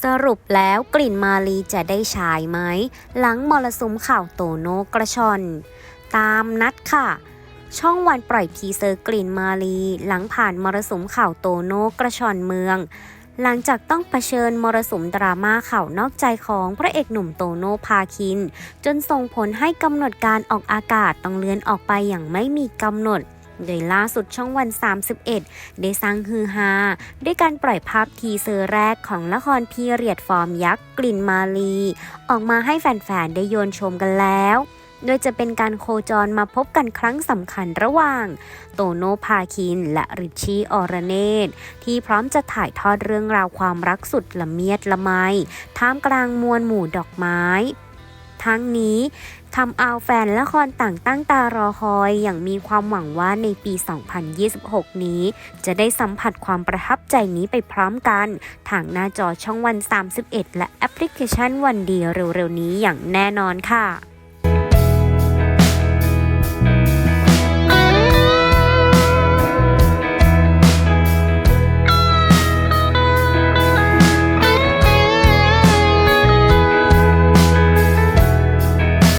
สรุปแล้วกลิ่นมาลีจะได้ฉายไหม หลังมรสุมข่าวโตโนกระชอน ตามนัดค่ะ ช่องวันปล่อยทีเซอร์กลิ่นมาลี หลังผ่านมรสุมข่าวโตโนกระชอนเมือง หลังจากต้องเผชิญมรสุมดราม่าข่าวนอกใจของพระเอกหนุ่มโตโนภาคิน จนส่งผลให้กำหนดการออกอากาศต้องเลื่อนออกไปอย่างไม่มีกำหนด โดยล่าสุดช่องวัน 31 ได้สร้างฮือฮาด้วยการปล่อยภาพทีเซอร์แรกของละครพีเรียดฟอร์มยักษ์กลิ่นมาลี ออกมาให้แฟนๆ ได้โยนชมกันแล้วโดยจะเป็นการโคจรมาพบกันครั้งสำคัญระหว่าง โตโนภาคิน และริชชี่ออรเนตที่พร้อมจะถ่ายทอดเรื่องราวความรักสุดละเมียดละไมท่ามกลางมวลหมู่ดอกไม้ ทั้งนี้ทำเอาแฟนละครต่างตั้งตารอคอยอย่างมีความหวังว่าในปี 2026 นี้ จะได้สัมผัสความประทับใจนี้ไปพร้อมกัน ทางหน้าจอช่องวัน 31 และแอปพลิเคชันวันดีเร็วๆนี้อย่างแน่นอนค่ะ